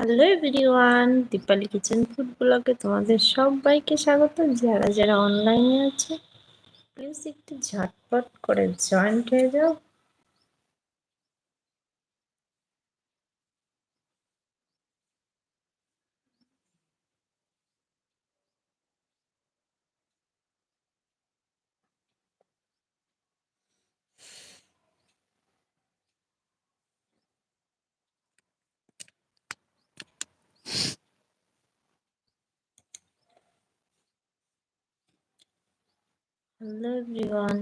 Hello everyone Dipali kitchen food ব্লগে তোমাদের সবাইকে স্বাগত। যারা যারা অনলাইনে আছে প্লিজ একটু ঝটপট করে জয়েন্ট হয়ে যাও। হ্যালো এভরিওয়ান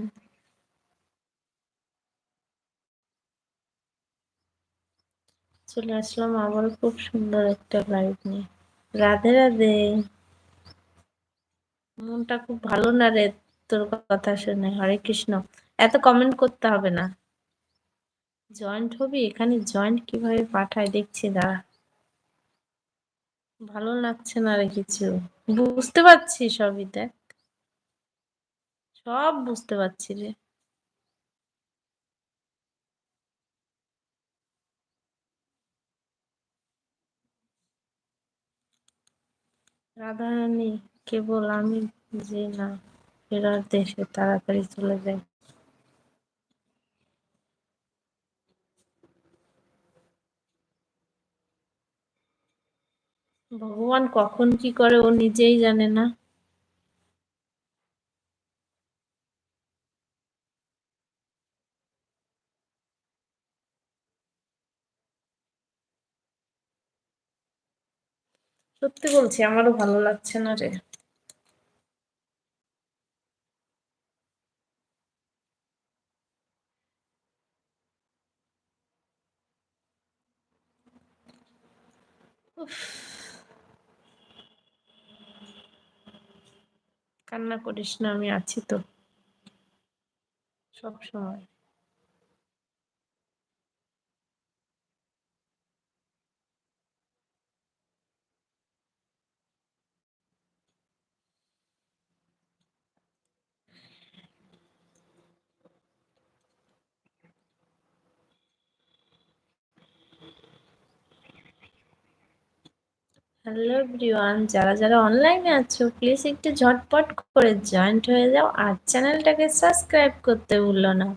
চলে আসলাম আবার খুব সুন্দর একটা লাইভ নিয়ে। রাধে রাধে। মনটা খুব ভালো না রে তোর কথা শুনে? হরে কৃষ্ণ। এত কমেন্ট করতে হবে না। জয়েন্ট হবি এখানে জয়েন্ট কীভাবে পাঠায়? দেখছি, দাঁড়া। ভালো লাগছে না রে কিছু। বুঝতে পারছি সবই, দেখ। সব বুঝতে পারছি রে। রাধারানী, কেবল আমি যে না, ফেরার দেশে তাড়াতাড়ি চলে যাই। ভগবান কখন কি করে ও নিজেই জানে না। সত্যি বলছি, আমারও ভালো লাগছে না রে। কান্না করিস না, আমি আছি তো। সব সময়। হ্যালো এভরিওয়ান যারা যারা অনলাইনে আছো প্লিজ একটু ঝটপট করে জয়েন্ট হয়ে যাও আর চ্যানেলটাকে সাবস্ক্রাইব করতে ভুলো না।